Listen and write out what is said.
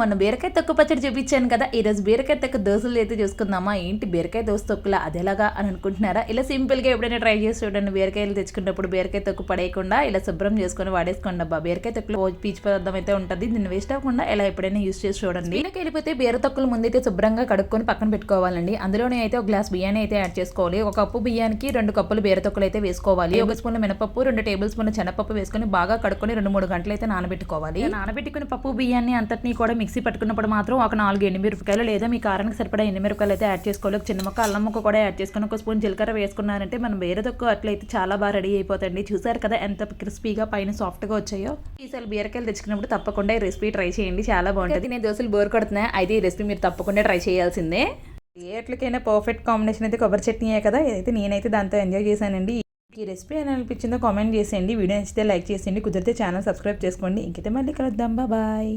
మొన్న బీరకాయ తొక్కు పచ్చడి చూపించాను కదా ఈరోజు బీరకాయ తొక్కు దోశలు అయితే చూసుకుందామా? ఏంటి బీరకాయ దోశ తొక్కులా? అదేలాగా అని అనుకుంటున్నారా? ఇలా సింపుల్గా ఎప్పుడైనా ట్రై చేసి చూడండి. బీరకాయలు తెచ్చుకున్నప్పుడు బీరకాయ తొక్కు పడేయకుండా ఇలా శుభ్రం చేసుకొని వాడేసుకోండి అబ్బా. బీరకాయ తొక్కులో పీచు పదార్థం అయితే ఉంటుంది. దీన్ని వేస్ట్ అవ్వకుండా ఇలా ఎప్పుడైనా యూస్ చేసి చూడండి. బీరకాయ వెళ్ళిపోతే బీర తొక్కులు ముందైతే శుభ్రంగా కడుక్కొని పక్కన పెట్టుకోవాలండి. అందులోనే అయితే ఒక గ్లాస్ బియ్యాన్ని అయితే యాడ్ చేసుకోవాలి. ఒక కప్పు బియ్యానికి రెండు కప్పులు బీర తొక్కులు అయితే వేసుకోవాలి. ఒక స్పూన్ మినపప్పు రెండు టేబుల్ స్పూన్ చెనపప్పు వేసుకొని బాగా కడుక్కొని రెండు మూడు గంటలు అయితే నానబెట్టుకోవాలి. నానబెట్టుకుని పప్పు బియ్యాన్ని అంతటిని కూడా మిక్సీ పట్టుకున్నప్పుడు మాత్రం ఒక నాలుగు ఎండుమిరపకాయలు లేదా మీ కారానికి సరిపడా ఎండుమిరపకాయలు అయితే యాడ్ చేసుకోవాలి. చిన్న ముక్క అల్లం ముక్క కూడా యాడ్ చేసుకుని ఒక స్పూన్ జీలకర్ర వేసుకున్నారంటే మనం వేరే తక్కువ అట్లయితే చాలా బాగా రెడీ అయిపోతుంది చూసారు కదా ఎంత క్రిస్పీగా పైన సాఫ్ట్గా వచ్చాయో? ఈసారి బీరకాయలు తెచ్చుకున్నప్పుడు తప్పకుండా ఈ రెసిపీ ట్రై చేయండి. చాలా బాగుంటుంది. నేను దోశలు బోర్ కొడుతున్నాయి అయితే ఈ రెసిపీ మీరు తప్పకుండా ట్రై చేయాల్సిందే. ఏట్లకైనా పర్ఫెక్ట్ కాంబినేషన్ అయితే కొబ్బరి చట్నీయే కదా? ఇదైతే నేనైతే దాంతో ఎంజాయ్ చేశానండి. ఈ రెసిపీ అని అనిపించిందో కామెంట్ చేసేయండి. వీడియో నచ్చితే లైక్ చేసేయండి. కుదిరితే ఛానల్ సబ్స్క్రైబ్ చేసుకోండి. ఇంకైతే మళ్ళీ కలుద్దాం. బాయ్.